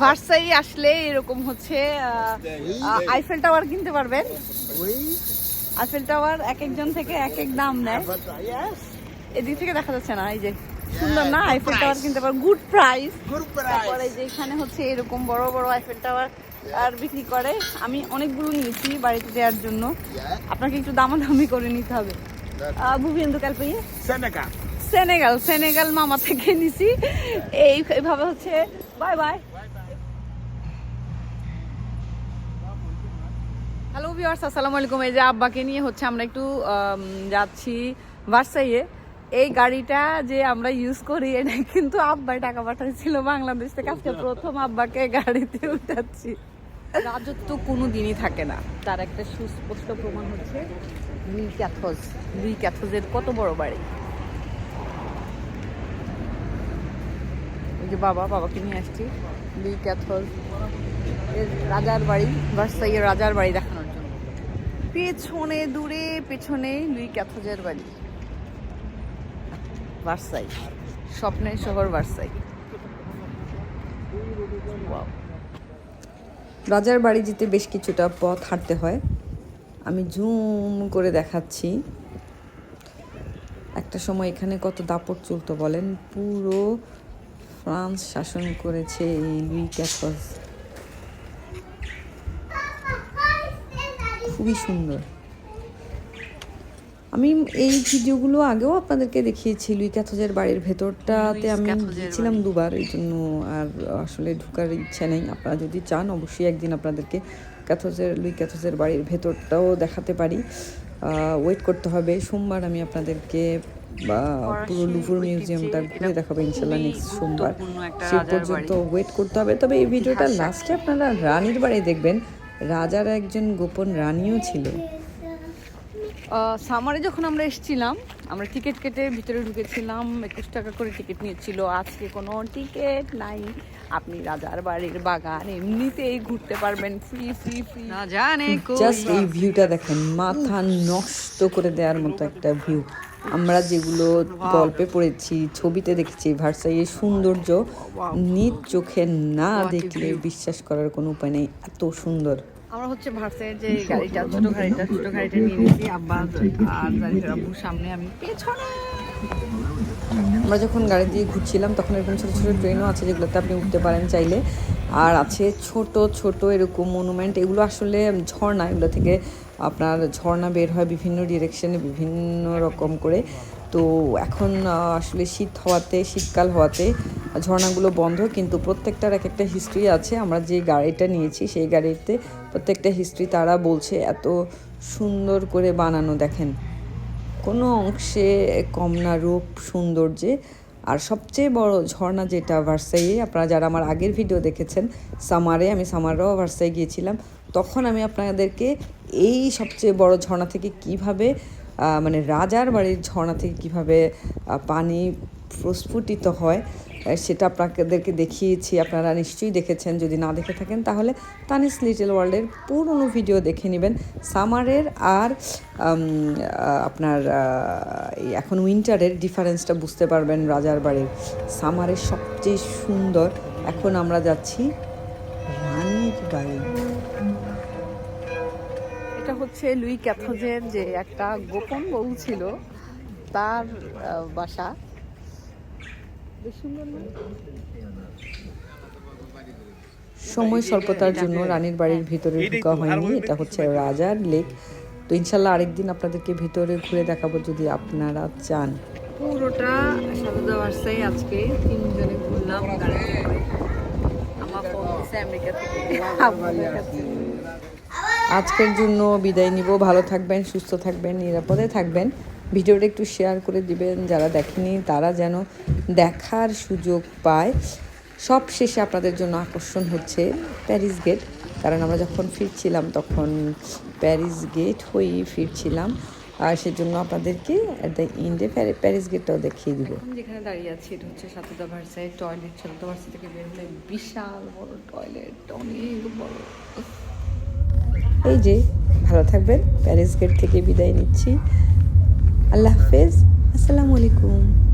Versailles আসলে এরকম হচ্ছে আইফেল টাওয়ার কিনতে পারবেন। আইফেল টাওয়ার এক একজন থেকে এক এক দাম নেয়। এদিক থেকে দেখা যাচ্ছে না এই যে সুন্দর না? আইফেল টাওয়ার কিনতে পারবেন গুড প্রাইস তারপরে যে এখানে হচ্ছে এরকম বড় বড় আইফেল টাওয়ার আর বিক্রি করে আমি অনেকগুলো নিয়েছি বাড়িতে দেওয়ার জন্য। আপনাকে একটু দামাদামি করে নিতে হবে। ভুবিন্দু কাল পেয়ে Senegal. সেনেগাল সেনেগাল মামা থেকে নিছি। এইভাবে হচ্ছে বাই বাই হ্যালো ভিউয়ার্স আসসালামু আলাইকুম। এই যে আব্বাকে নিয়ে হচ্ছে আমরা একটু যাচ্ছি ভার্সাইয়ে এই গাড়িটা যে আমরা ইউজ করি এটা কিন্তু আব্বাই টাকা পাঠাচ্ছিল বাংলাদেশ থেকে। আজকে প্রথম আব্বাকে গাড়িতে উঠাচ্ছি। রাজত্ব কোনো দিনই থাকে না। তার একটা সুস্পষ্ট প্রমাণ হচ্ছে লুই ক্যাথজ লুই ক্যাথজের কত বড় বাড়ি? যে বাবা, বাবাকে নিয়ে আসছি। Louis castle. এর রাজার বাড়ি, ভার্সাইয়ের রাজার বাড়ি দেখানোর জন্য। পেছনে, দূরে, পেছনে লুই ক্যাথজের বাড়ি। ভার্সাই। স্বপ্নের শহর Wow. রাজার বাড়ি যেতে বেশ কিছুটা পথ হাঁটতে হয়। আমি জুম করে দেখাচ্ছি। একটা সময় এখানে কত দাপট চলতো বলেন? পুরো ফ্রান্স শাসন করেছে এই লুই ক্যাথস খুবই সুন্দর। আমি এই ভিডিওগুলো আগেও আপনাদেরকে দেখিয়েছি লুই ক্যাথজের বাড়ির ভেতরটাতে। আমি গিয়েছিলাম দুবার এই জন্য আর আসলে ঢোকার ইচ্ছা নেই। আপনারা যদি চান অবশ্যই একদিন আপনাদেরকে ক্যাথজের লুই ক্যাথজের বাড়ির ভেতরটাও দেখাতে পারি। ওয়েট করতে হবে। সোমবার আমি আপনাদেরকে বা পুরো লুভুর মিউজিয়ামটা ঘুরে দেখাবো ইনশাল্লাহ নেক্সট সোমবার। সে পর্যন্ত ওয়েট করতে হবে। তবে এই ভিডিওটা লাস্টে আপনারা রানীর বাড়ি দেখবেন। রাজার একজন গোপন রানীও ছিল। সামারে যখন আমরা এসেছিলাম আমরা টিকিট কেটে ভিতরে ঢুকেছিলাম। একুশ টাকা করে টিকিট নিয়েছিল। আজকে কোনো টিকিট নাই। আপনি রাজার বাড়ির বাগান এমনিতেই ঘুরতে পারবেন। ফ্রি ফ্রি ফ্রি না জানে জাস্ট এই ভিউটা দেখেন। মাথা নষ্ট করে দেওয়ার মতো একটা ভিউ আমরা যেগুলো গল্পে পড়েছি ছবিতে দেখেছি ভার্সাইয়ের সৌন্দর্য নিজ চোখে না দেখলে বিশ্বাস করার কোনো উপায় নেই। এত সুন্দর। আমরা হচ্ছে ভার্সের যে গাড়িটা ছোট গাড়িটা ছোট গাড়িটা নিয়ে নিয়েছি আব্বা আর গাড়িটার আব্বুর সামনে আমি পেছনে। আমরা যখন গাড়ি দিয়ে ঘুরছিলাম তখন এরকম ছোটো ছোটো ট্রেনও আছে যেগুলোতে আপনি উঠতে পারেন চাইলে। আর আছে ছোট ছোট এরকম মনুমেন্ট এগুলো আসলে ঝর্ণা এগুলো থেকে আপনার ঝর্ণা বের হয় বিভিন্ন ডিরেকশনে বিভিন্ন রকম করে। তো এখন আসলে শীত হওয়াতে, শীতকাল হওয়াতে ঝর্ণাগুলো বন্ধ, কিন্তু প্রত্যেকটার এক একটা হিস্ট্রি আছে। আমরা যে গাড়িটা নিয়েছি, সেই গাড়িতে প্রত্যেকটা হিস্ট্রি তারা বলছে, এত সুন্দর করে বানানো, দেখেন। কোনো অংশে কম না, রূপ সৌন্দর্যে। আর সবচেয়ে বড় ঝর্ণা যেটা, ভার্সাইয়ে, আপনারা যারা আমার আগের ভিডিও দেখেছেন, সামারে, আমি সামারেও ভার্সাই গিয়েছিলাম তখন আমি আপনাদেরকে এই সবচেয়ে বড় ঝর্ণা থেকে কীভাবে মানে রাজার বাড়ির ঝর্ণা থেকে কীভাবে পানি প্রস্ফুটিত হয় সেটা আপনাদেরকে দেখিয়েছি। আপনারা নিশ্চয়ই দেখেছেন। যদি না দেখে থাকেন, তাহলে তানিস লিটল ওয়ার্ল্ডের পুরনো ভিডিও দেখে নেবেন। সামারের আর আপনার এখন উইন্টারের ডিফারেন্সটা বুঝতে পারবেন রাজার বাড়ির। সামারের সবচেয়ে সুন্দর। এখন আমরা যাচ্ছি হচ্ছে লুই ক্যাথজের যে একটা গোপন বউ ছিল তার বাসা? সময় স্বল্পতার জন্য রানীর বাড়ির ভিতরে ঢোকা হয়নি এটা হচ্ছে রাজার লেক। তো ইনশাল্লাহ আরেকদিন আপনাদেরকে ভিতরে ঘুরে দেখাবো যদি আপনারা চান। পুরোটা আজকে তিনজনে ঘুরলাম আমার ফোন আমেরিকা থেকে। আজকের জন্য বিদায় নিব। ভালো থাকবেন, সুস্থ থাকবেন, নিরাপদে থাকবেন। ভিডিওটা একটু শেয়ার করে দিবেন যারা দেখেনি তারা যেন দেখার সুযোগ পায়। সব শেষে আপনাদের জন্য আকর্ষণ হচ্ছে প্যারিস গেট কারণ আমরা যখন ফিরছিলাম, তখন প্যারিস গেট হয়েই ফিরছিলাম। আর সেজন্য আপনাদেরকে অ্যাট দ্য এন্ডে প্যারিস গেটটাও দেখিয়ে দিব। যেখানে দাঁড়িয়ে আছি, এটা হচ্ছে chateau de Versailles toilet chateau de Versailles থেকে বের হলে বিশাল বড় টয়লেট অনেক বড়। এই যে ভালো থাকবেন। প্যারিস গেট থেকে বিদায় নিচ্ছি। আল্লাহ হাফেজ। আসসালামু আলাইকুম।